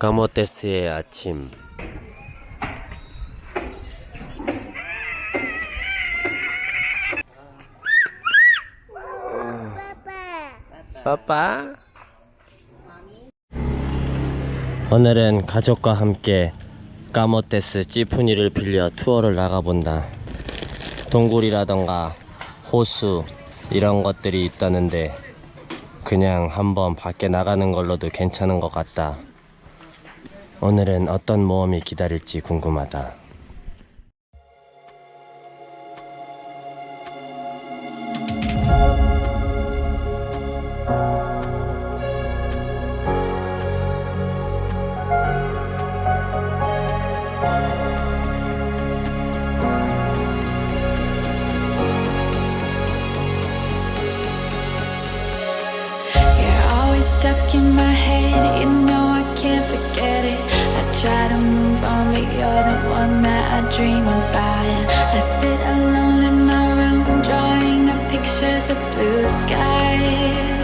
까모테스의 아침. 빠빠. 오늘은 가족과 함께 까모테스 찌푸니를 빌려 투어를 나가본다. 동굴이라던가 호수 이런 것들이 있다는데 그냥 한번 밖에 나가는 걸로도 괜찮은 것 같다. 오늘은 어떤 모험이 기다릴지 궁금하다. Try to move on, but you're the one that I dream about. I sit alone in my room, drawing up pictures of blue skies.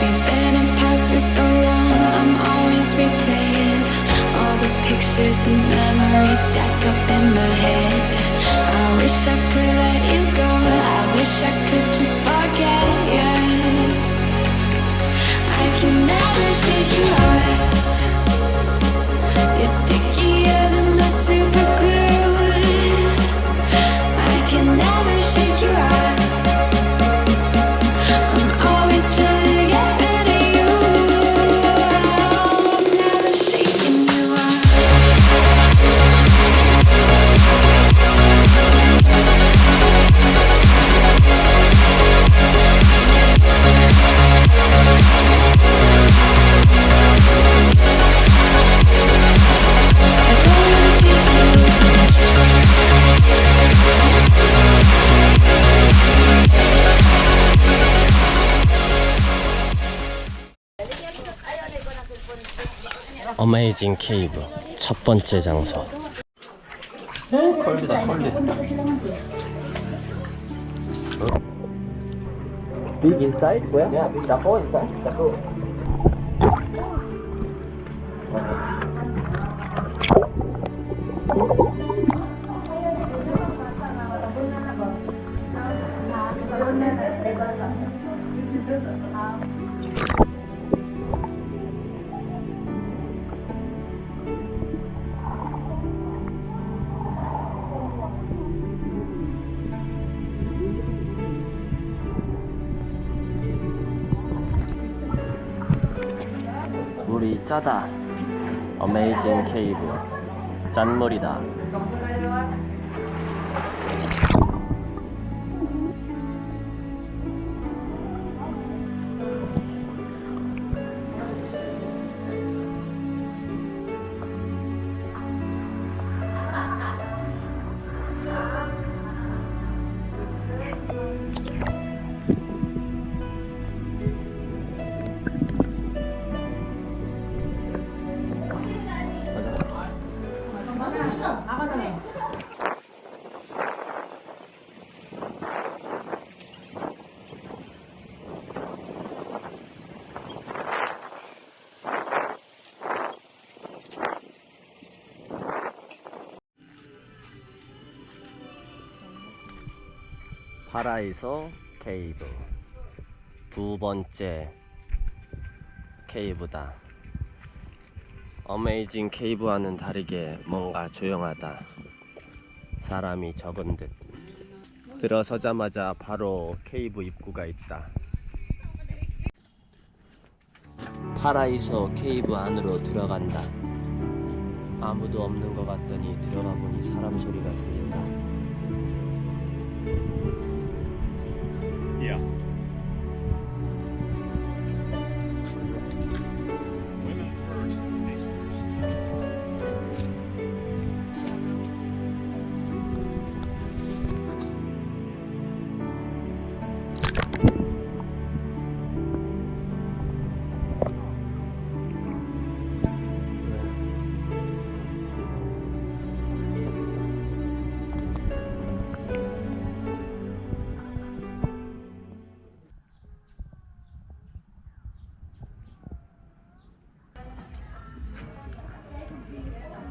We've been apart for so long, I'm always replaying all the pictures and memories stacked up in my head. I wish I could let you go, I wish I could just forget you. shaking 어메이징 케이브 첫 번째 장소. 컬리다 컬리. Big inside? Where? Yeah, big. The hole inside. The hole. 물 짜다. 어메이징 케이브. 짠물이다. 파라이소 케이브 두 번째 케이브다. 어메이징 케이브와는 다르게 뭔가 조용하다. 사람이 적은 듯. 들어서자마자 바로 케이브 입구가 있다. 파라이소 케이브 안으로 들어간다. 아무도 없는 것 같더니 들어가 보니 사람 소리가 들린다. Yeah.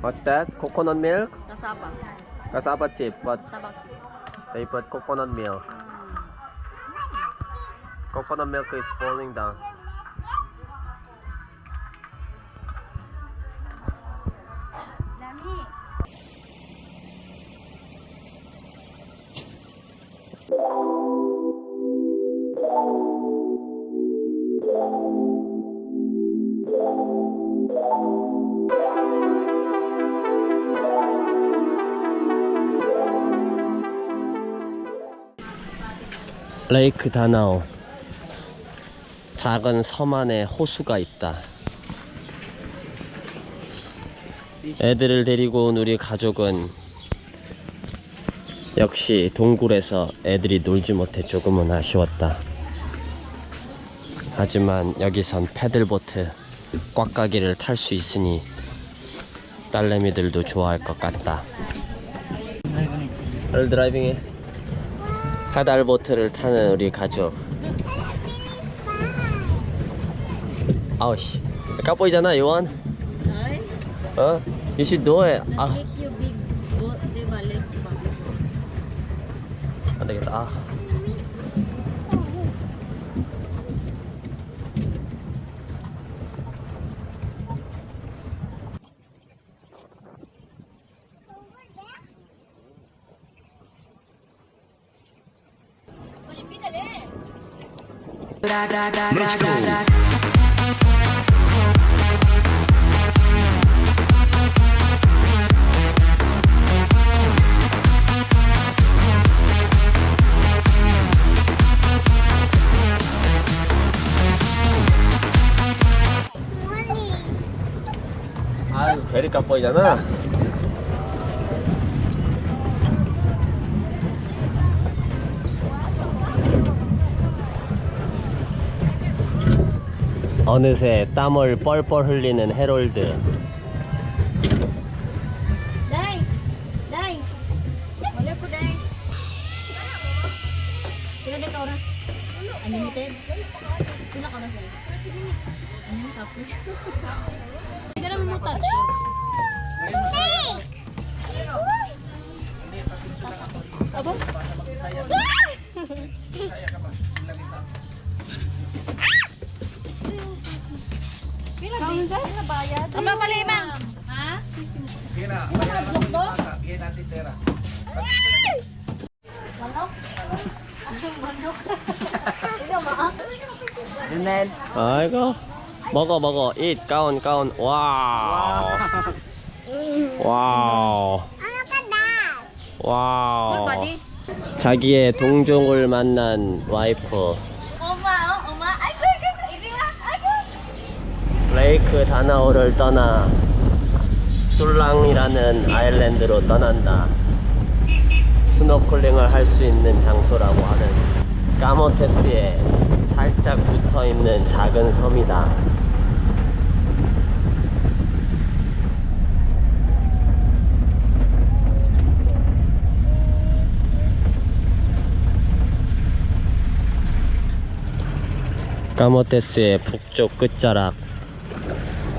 What's that? Coconut milk? Kasaba. Cassava chip, but Tabak. they put coconut milk. Mm. Coconut milk is falling down. 레이크 다나오. 작은 섬 안에 호수가 있다. 애들을 데리고 온 우리 가족은 역시 동굴에서 애들이 놀지 못해 조금은 아쉬웠다. 하지만 여기선 패들보트 꽉가기를 탈 수 있으니 딸내미들도 좋아할 것 같다. 를 드라이빙해. 페달보트를 타는 우리 가족. 아우씨, 까보이잖아. Ay, 어? You should do it. 아, makes you big. Both, di ba, legs ba? 안 되겠다. 아. 아유, 베리 까보이잖아. 어느새 땀을 뻘뻘 흘리는 해롤드. 아이고. 먹어, 먹어. 잇, 가운, 가운. 와우. 와우. 와우. 자기의 동종을 만난 와이프. Ay, ay, ay, ay, ay, ay. 레이크 다나오를 떠나 툴랑이라는 아일랜드로 떠난다. 스노클링을 할 수 있는 장소라고 하는 까모테스에 살짝 붙어 있는 작은 섬이다. 까모테스의 북쪽 끝자락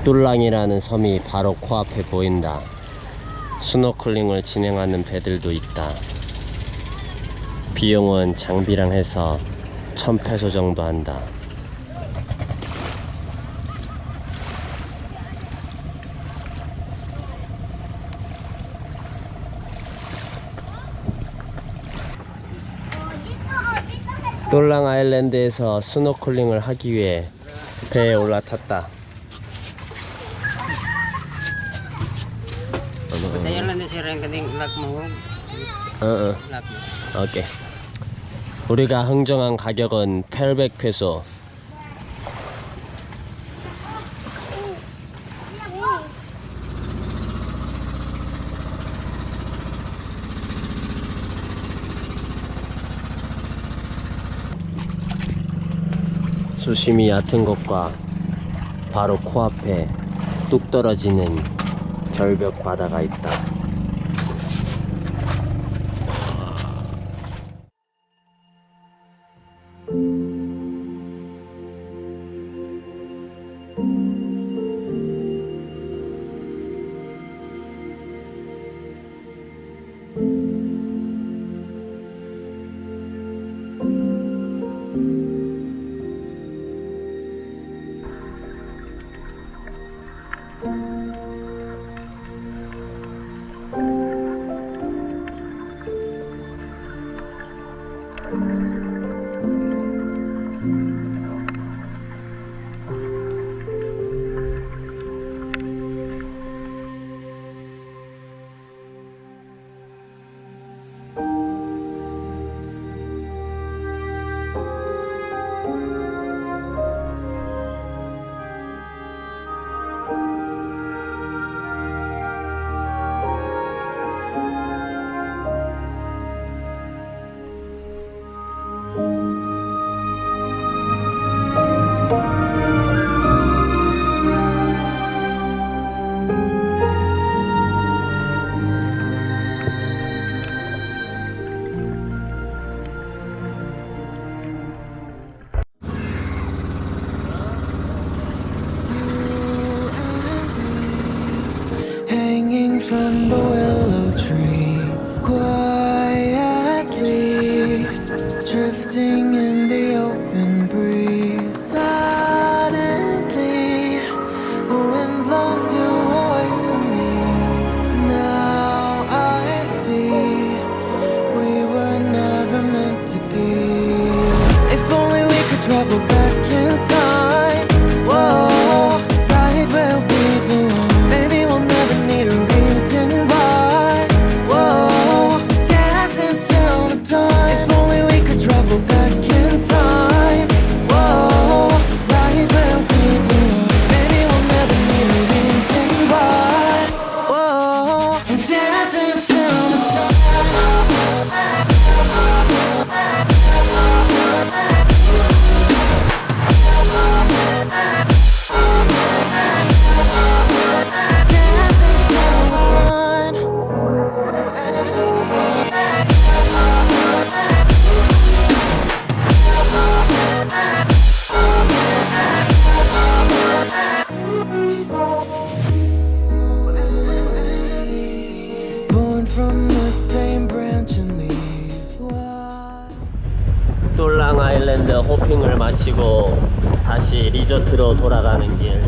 뚫랑이라는 섬이 바로 코앞에 보인다. 스노클링을 진행하는 배들도 있다. 비용은 장비랑 해서 1000페소 정도 한다. 똘랑 아일랜드에서 스노클링을 하기 위해 배에 올라탔다. 어, 어. 오케이. 우리가 흥정한 가격은 800페소. 수심이 얕은 곳과 바로 코앞에 뚝 떨어지는 절벽 바다가 있다. 마치고 다시 리조트로 돌아가는 길.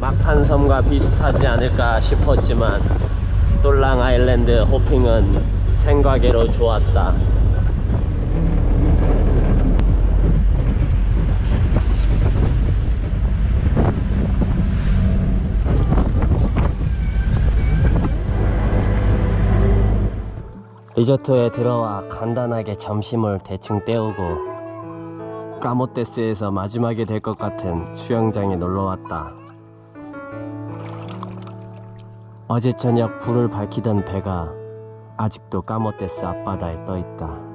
막판 섬과 비슷하지 않을까 싶었지만 똘랑 아일랜드 호핑은 생각외로 좋았다. 리조트에 들어와 간단하게 점심을 대충 때우고 까모테스에서 마지막이 될 것 같은 수영장에 놀러 왔다. 어제 저녁 불을 밝히던 배가 아직도 까모테스 앞바다에 떠 있다.